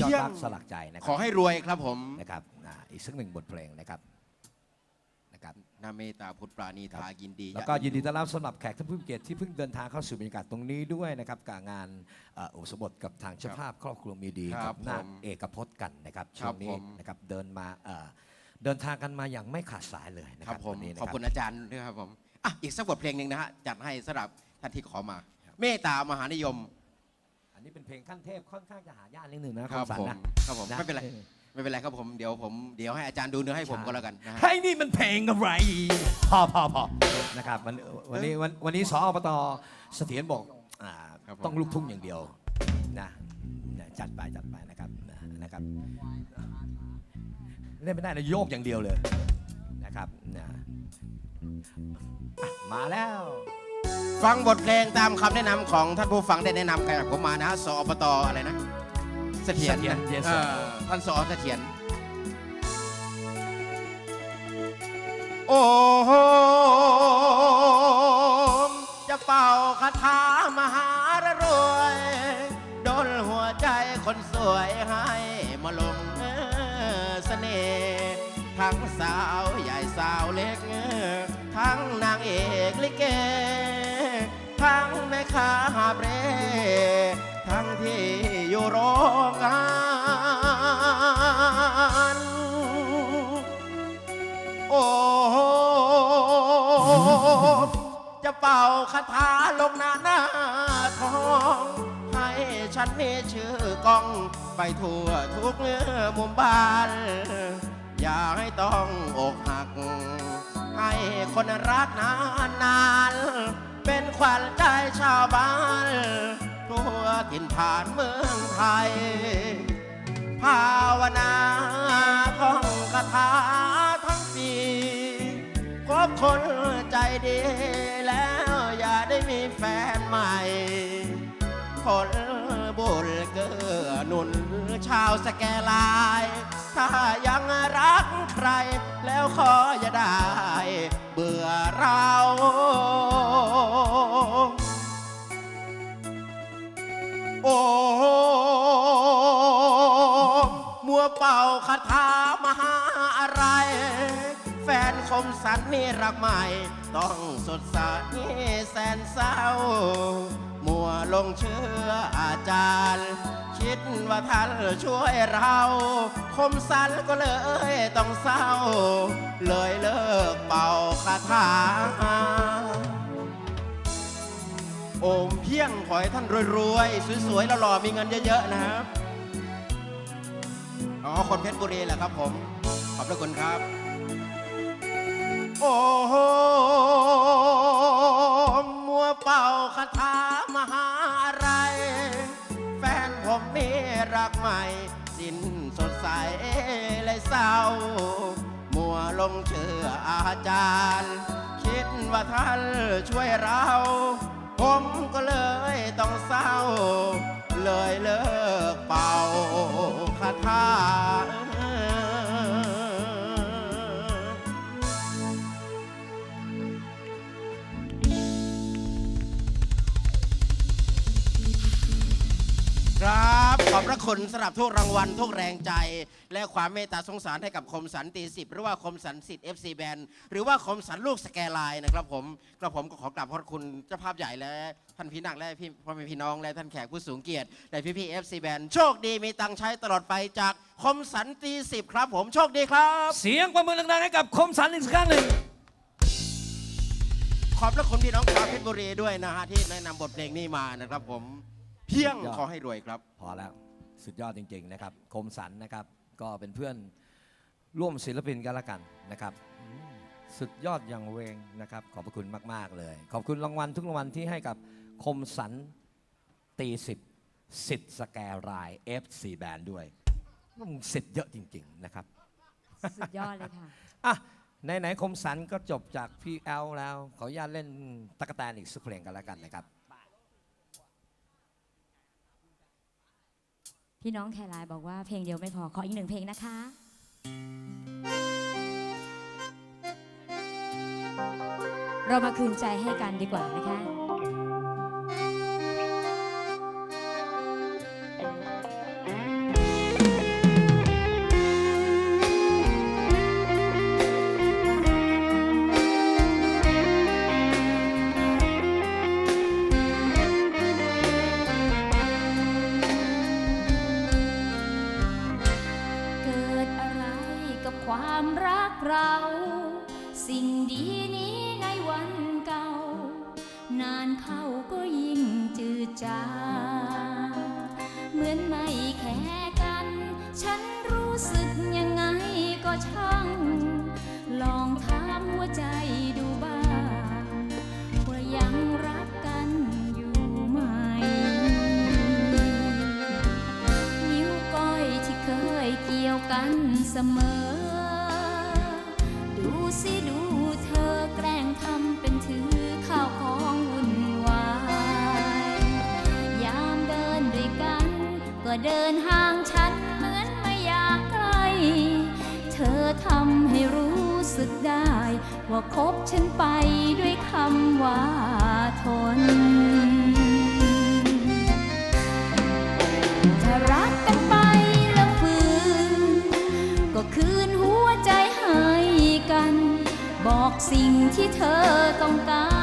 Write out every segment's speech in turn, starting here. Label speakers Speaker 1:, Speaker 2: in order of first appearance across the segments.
Speaker 1: ยอด
Speaker 2: เพียง
Speaker 1: รักสลักใจนะค
Speaker 2: ข
Speaker 1: รั
Speaker 2: อบให้รวยครับผม
Speaker 1: นะครับอ่าอีกสักหนึ่งบทเพลงนะครับนะครับ
Speaker 2: นาเมตตาพุทธปราณีทายินดี
Speaker 1: แล้วก็ยินดีต้อนรับสำหรับแขกท่านผู้มีเกียรติที่เพิ่งเดินทางเข้าสู่บรรยากาศตรงนี้ด้วยนะครับกับงานเอ่ออุปสมบทกับทางเจ้าภาพครอบครัวมีดี
Speaker 2: ค
Speaker 1: กั
Speaker 2: รั
Speaker 1: บบนาค
Speaker 2: ผม
Speaker 1: เอกพจน์กันนะครับ
Speaker 2: ครั
Speaker 1: ช่ว
Speaker 2: บ
Speaker 1: งนี้
Speaker 2: ผม
Speaker 1: นะครับเดินมาเอ่อเดินทางกันมาอย่างไม่ขาดสายเลยนะ
Speaker 2: ค
Speaker 1: ค
Speaker 2: รั
Speaker 1: รั
Speaker 2: บบผม
Speaker 1: วันนี้นะ
Speaker 2: ขอบ
Speaker 1: รับ
Speaker 2: คุณอาจารย์ด้วยครับผมอะอีกสักบทเพลงหนึ่งนะฮะจัดให้สำหรับท่านที่ขอมา เมตตามหานิยม
Speaker 1: อันนี้เป็นเพลงขั้นเทพค่อนข้างจะหายากนิดหนึ่งนะ
Speaker 2: ค
Speaker 1: ค
Speaker 2: รั
Speaker 1: รั
Speaker 2: บบ
Speaker 1: สัน
Speaker 2: ผม
Speaker 1: นะครับ
Speaker 2: ผม
Speaker 1: นะ
Speaker 2: ไม่เป็นไร ไม่เป็นไรครับผม เดี๋ยวผม เดี๋ยวให้อาจารย์ดูเนื้อให้ผมก็แล้วกันนะฮะ
Speaker 1: เฮ้ยนี่มันเพลงอะไร พอพอพอนะครับวันวันนี้วันวันนี้สอบตเสถียรบอกอ่า
Speaker 2: ครับผม
Speaker 1: ต้องลูกทุ่งอย่างเดียวนะนะจัดไปจัดไปนะครับนะนะครับเล่นไม่ได้นะโยกอย่างเดียวเลยนะครับนะอะมาแล้ว
Speaker 2: ฟังบทเพลงตามคำแนะนำของท่านผู้ฟังได้แนะนำกันกับผมมานะฮะสอปตอะไรนะ เสถียร
Speaker 1: เสถียร
Speaker 2: นะ
Speaker 1: yes
Speaker 2: เอ
Speaker 1: sir
Speaker 2: อท่านสอเสถียรโอ้โหจะเป่าคาถามหารวย โดนหัวใจคนสวย โรงงาน โอ้จะเป่าคาถาลงหน้าหน้าทอง ให้ฉันมีชื่อกล้องไปทั่วทุกมุมบ้าน อย่าให้ต้องอกหัก ให้คนรักนานนานๆเป็นขวัญใจชาวบ้าน ทั่วถิ่นฐานเมืองไทย ภาวนาท่องคาถาทั้งปีคบคนใจดีแล้วอย่าได้มีแฟนใหม่ คนบุญเกื้อหนุนชาวสแกลาย ถ้ายังรักใคร แล้วขออย่าได้ เบื่อเรา อ้มัวเป่าคาถามหาอะไร แฟนคมสันนี่รักใหม่ ต้องสดใสแสนเศร้า มัวลงเชื่ออาจารย์ คิดว่าท่านช่วยเรา คมสันก็เลยต้องเศร้า เลยเลิกเป่าคาถา โอมเพียงขอให้ท่านรวยๆ สวยๆแล้วหล่อๆมีเงินเยอะๆนะครับ อ๋อ คนเพชรบุรีแหละครับผม ขอบพระคุณครับ โอ้โหมัวเป่าคาถามหาอะไร แฟนผมนี่รักใหม่ สิ้นสดใสเลยเศร้า มัวลงเชื่ออาจารย์ คิดว่าท่านช่วยเรา ผมก็เลยต้องเศร้า เลยเลิกเป่าคาถาครับ ขอบพระคุณสำหรับทุกรางวัลทุกแรงใจ และความเมตตาสงสารให้กับคมสันตีสิบหรือว่าคมสันสิทธิ์ FC แบนหรือว่าคมสันลูกสแกไลน์นะครับผมกระผมก็ขอกราบขอบพระคุณเจ้าภาพใหญ่และท่านพี่นักและพี่พ่อแม่พี่น้องและท่านแขกผู้สูงเกียรติและพี่พี่ FC แบนโชคดีมีตังค์ใช้ตลอดไปจากคมสันตีสิบครับผมโชคดีครับ
Speaker 1: เสียงประมือดังๆให้กับคมสันอีกสักครั้งหนึ่ง
Speaker 2: ขอบพระคุณพี่น้องชาวเพชรบุรีด้วยนะฮะที่แนะนำบทเพลงนี้มานะครับผมเพียงขอให้รวยครับ
Speaker 1: พอแล้ว สุดยอดจริง ๆ นะครับ คมสันนะครับ ก็เป็นเพื่อนร่วมศิลปินกันละกันนะครับอืมสุดยอดอย่างเวงนะครับ ขอบพระคุณมาก ๆ เลย ขอบคุณรางวัลทุกรางวัลที่ให้กับคมสันตีสิบสิทธิ์สแกราย F4 แบนด้วยอืมสิทธิ์เยอะจริง ๆ นะครับ
Speaker 3: สุดยอดเลยค่ะ
Speaker 1: อะไหนๆคมสันก็จบจากพี่แอลแล้ว ขออนุญาตเล่นตะกแตนอีกสักเพลงกันแล้วกันนะครับ
Speaker 3: พี่น้องแครายบอกว่าเพลงเดียวไม่พอขออีกหนึ่งเพลงนะคะ เรามาคืนใจให้กันดีกว่านะคะ เรา สิ่งดีนี้ในวันเก่า นานเข้าก็ยิ่งจืดจางเหมือนไม่แค่กัน ฉันรู้สึกยังไงก็ช่าง ลองถามหัวใจดูบ้าง ว่ายังรักกันอยู่ไหม นิ้วก้อยที่เคยเกี่ยวกันเสมอ บฉันไปด้วยคำว่าทน ถ้ารักกันไปแล้วฝืน ก็คืนหัวใจให้กัน บอกสิ่งที่เธอต้องการ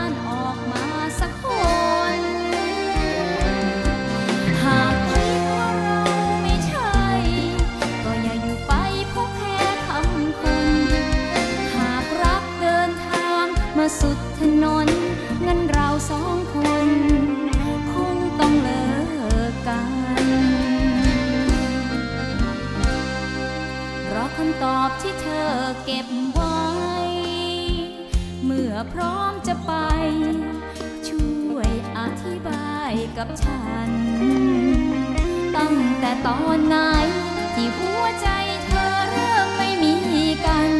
Speaker 3: เธอเก็บไว้ เมื่อพร้อมจะไป ช่วยอธิบายกับฉัน ตั้งแต่ตอนไหนที่หัวใจเธอเริ่มไม่มีกัน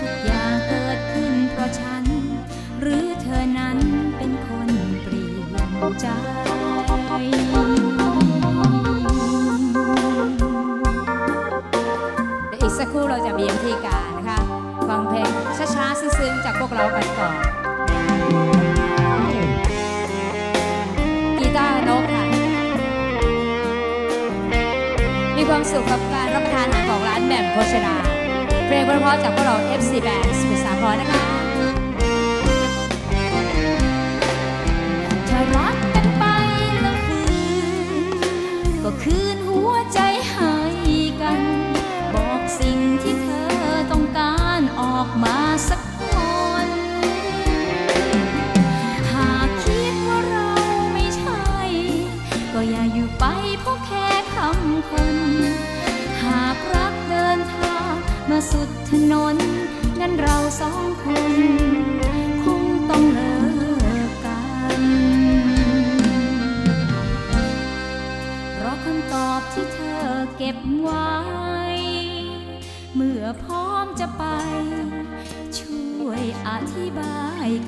Speaker 3: ทุกๆอย่างเกิดขึ้นเพราะฉัน หรือเธอนั้นเป็นคนเปลี่ยนใจ สุขกับการรับประทานอาหารของร้านแหม่มโภชนาเพลงเพราะๆจากพวกเรา FC Band สมุทรสาครนะคะ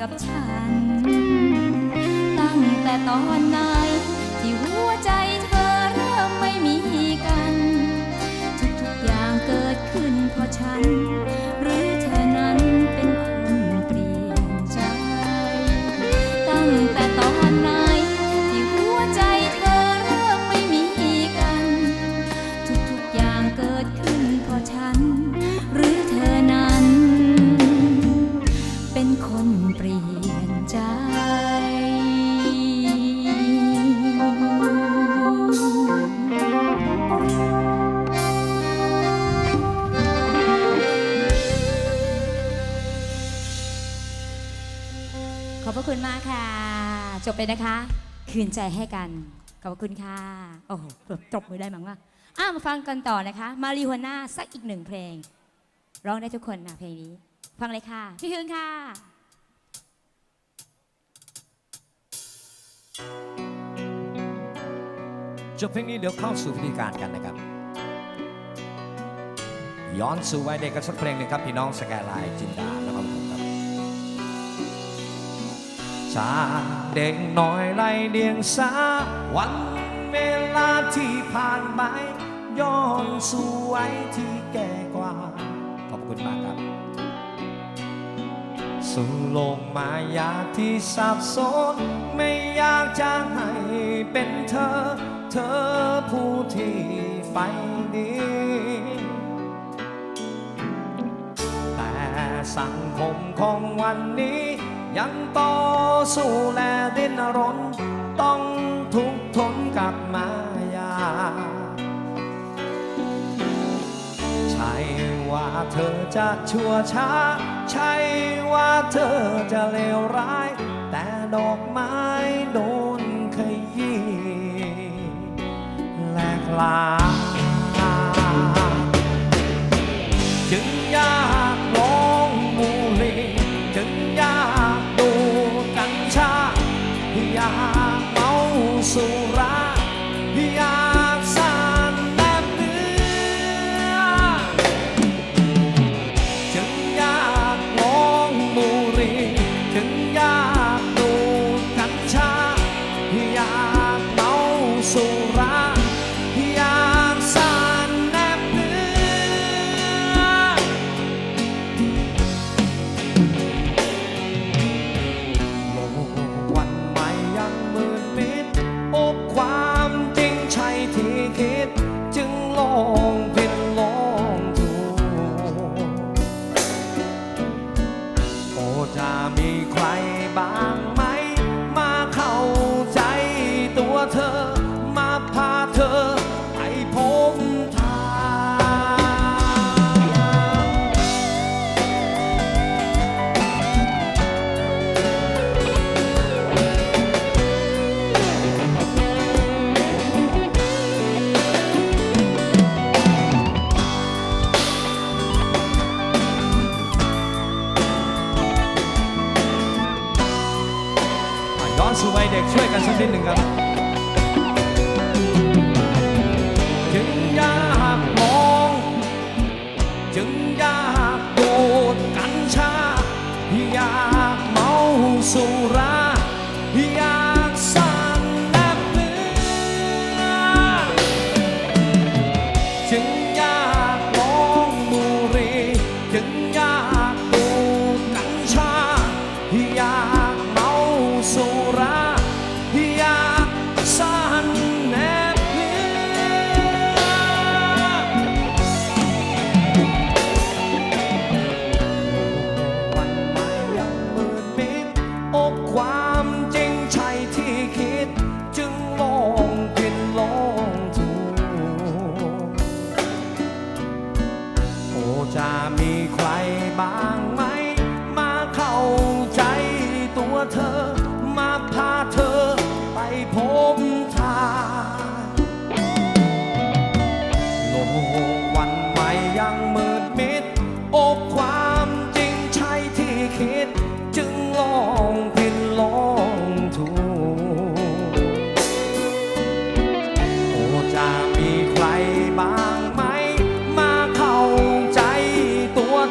Speaker 3: กับฉัน ตั้งแต่ตอนไหนที่หัวใจเธอเริ่มไม่มีกัน ทุกๆอย่างเกิดขึ้นเพราะฉัน ลี่ยนใจ ขอบพระคุณมากค่ะ จบไปนะคะ คืนใจให้กัน ขอบพระคุณค่ะ โอ้โหตบมือได้มั้งว่าอ้ามาฟังกันต่อนะคะ มารีหัวน้าสักอีกหนึ่งเพลง ร้องได้ทุกคนนะเพลงนี้ ฟังเลยค่ะ พี่คืนค่ะ
Speaker 1: จบเพลงนี้เดี๋ยวเข้าสู่พิธีการกันนะครับ ย้อนสู่วัยเด็กกันสักเพลงหนึ่งครับ พี่น้องสแกไลน์จินดาแล้วก็ผมครับจากเด็กน้อยไล่เดียงสาวันเวลาที่ผ่านไปย้อนสู่วัยที่แก่กว่า ขอบคุณมากครับ สู่โลกมายาที่สับสนไม่อยากจะให้เป็นเธอ เธอผู้ที่ไฟดีแต่สังคมของวันนี้ ยังต่อสู้และดิ้นรน ต้องทุกข์ทนกลับมา เธอจะชั่วช้า ใช่ว่าเธอจะเลวร้าย แต่ดอกไม้โดนขยี้แหลกลาจึงยา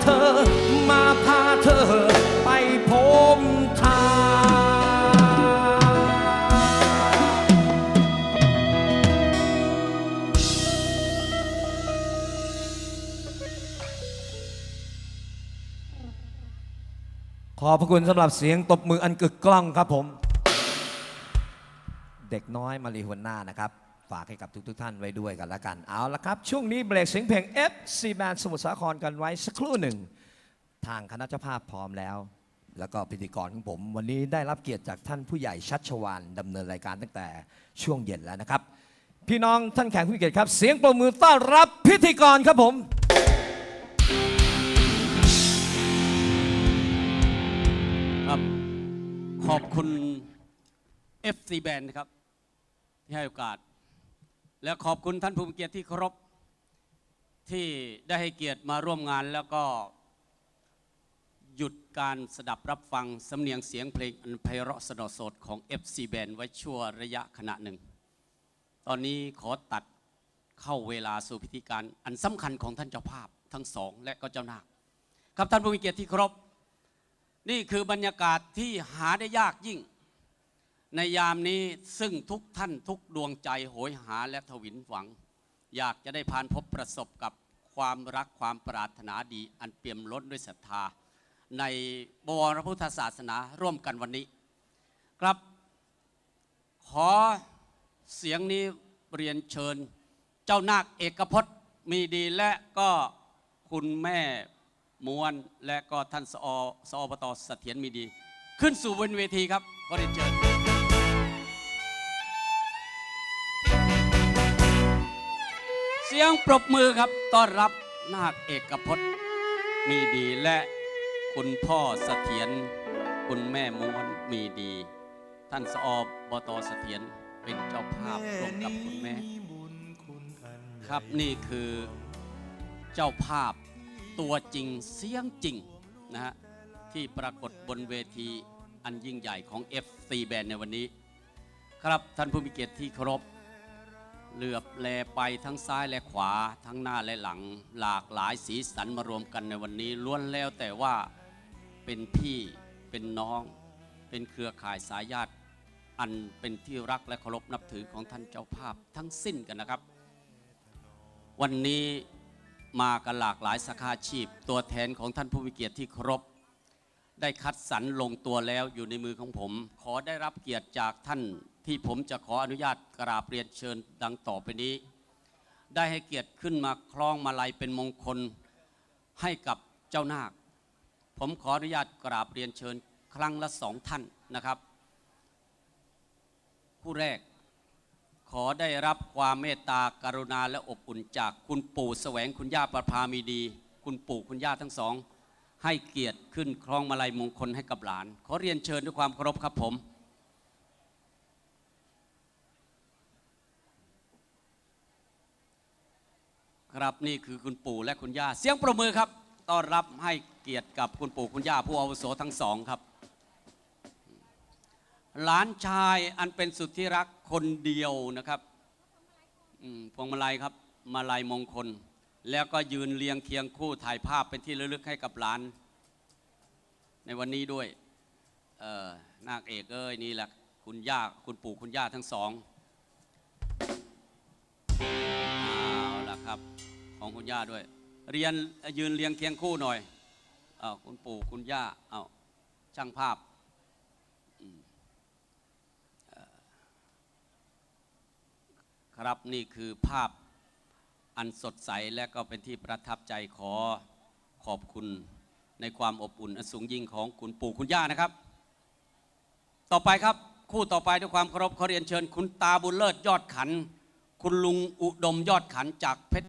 Speaker 1: อ มาพาเธอไปพบทางขอบพระคุณสำหรับเสียงตบมืออันกึกกล้องครับผม เด็กน้อยมารีฮวนน่านะครับ ฝากให้กับทุกๆท่านไว้ด้วยกันละกัน เอาละครับ ช่วงนี้เบรกเสียงเพลง FC Band สมุทรสาครกันไว้สักครู่หนึ่ง ทางคณะเจ้าภาพพร้อมแล้ว แล้วก็พิธีกรของผม วันนี้ได้รับเกียรติจากท่านผู้ใหญ่ชัชวานดำเนินรายการตั้งแต่ช่วงเย็นแล้วนะครับ พี่น้องท่านแขกผู้เกียรติครับ เสียงปรบมือต้อนรับพิธีกรครับผม
Speaker 4: ครับขอบคุณ FC Band นะครับ ที่ให้โอกาส และขอบคุณท่านผู้มีเกียรติที่เคารพที่ได้ให้เกียรติมาร่วมงานแล้วก็หยุดการสดับรับฟังสำเนียงเสียงเพลงอันไพเราะสนอสดของ FC Band ไว้ชั่วระยะขณะหนึ่ง ตอนนี้ขอตัดเข้าเวลาสู่พิธีการอันสำคัญของท่านเจ้าภาพทั้งสองและก็เจ้านาคครับท่านผู้มีเกียรติที่เคารพนี่คือบรรยากาศที่หาได้ยากยิ่ง ในยามนี้ซึ่งทุกท่านทุกดวงใจโหยหาและทวินหวัง อยากจะได้ผ่านพบประสบกับความรักความปรารถนาดีอันเปี่ยมล้นด้วยศรัทธา ในบวรพุทธศาสนาร่วมกันวันนี้ ครับ ขอเสียงนี้เรียนเชิญ เจ้านาคเอกพจน์มีดีและก็คุณแม่มวนและก็ท่านสอสอบตเสถียรมีดี ขึ้นสู่บนเวทีครับขอเรียนเชิญ สียงปรบมือครับต้อนรับนาคเอกพจน์ มีดีและคุณพ่อเสถียรคุณแม่มวนมีดี ท่านสอบตเสถียรเป็นเจ้าภาพร่วมกับคุณแม่ ครับนี่คือเจ้าภาพตัวจริงเสียงจริงนะฮะที่ปรากฏบนเวทีอันยิ่งใหญ่ของ FC Band ในวันนี้ ครับท่านผู้มีเกียรติที่เคารพ เหลือบแลไปทั้งซ้ายและขวา ทั้งหน้าและหลัง หลากหลายสีสันมารวมกันในวันนี้ล้วนแล้วแต่ว่าเป็นพี่เป็นน้อง เป็นเครือข่ายสายญาติอันเป็นที่รักและเคารพนับถือของท่านเจ้าภาพทั้งสิ้นกันนะครับ วันนี้มากันหลากหลายสาขาอาชีพ ตัวแทนของท่านผู้มีเกียรติที่เคารพได้คัดสรรลงตัวแล้วอยู่ในมือของผม ขอได้รับเกียรติจากท่าน ที่ผมจะขออนุญาตกราบเรียนเชิญดังต่อไปนี้ ได้ให้เกียรติขึ้นมาคล้องมาลัยเป็นมงคลให้กับเจ้านาค ผมขออนุญาตกราบเรียนเชิญครั้งละสองท่านนะครับ ผู้แรกขอได้รับความเมตตากรุณาและอบอุ่นจากคุณปู่แสวงคุณย่าประพามีดี คุณปู่คุณย่าทั้งสอง ให้เกียรติขึ้นครองมาลัยมงคลให้กับหลาน ขอเรียนเชิญด้วยความเคารพครับผม ครับนี่คือคุณปู่และคุณย่า เสียงประมือครับต้อนรับให้เกียรติกับคุณปู่คุณย่าผู้อาวุโสทั้งสองครับ หลานชายอันเป็นสุดที่รักคนเดียวนะครับพวงมาลัยครับมาลัยมงคล แล้วก็ยืนเรียงเคียงคู่ถ่ายภาพเป็นที่ระลึกให้กับหลาน ในวันนี้ด้วย เออนาคเอกเอ้ยนี่แหละคุณย่าคุณปู่คุณย่าทั้งสอง เอาละครับ ของคุณย่าด้วย เรียนยืนเรียงเคียงคู่หน่อยเอาคุณปู่คุณย่าเอาช่างภาพครับนี่คือภาพอันสดใสและก็เป็นที่ประทับใจขอขอบคุณในความอบอุ่นอันสูงยิ่งของคุณปู่คุณย่านะครับ ต่อไปครับคู่ต่อไปด้วยความเคารพขอเรียนเชิญ คุณตาบุญเลิศยอดขัน คุณลุงอุดมยอดขันจากเพชร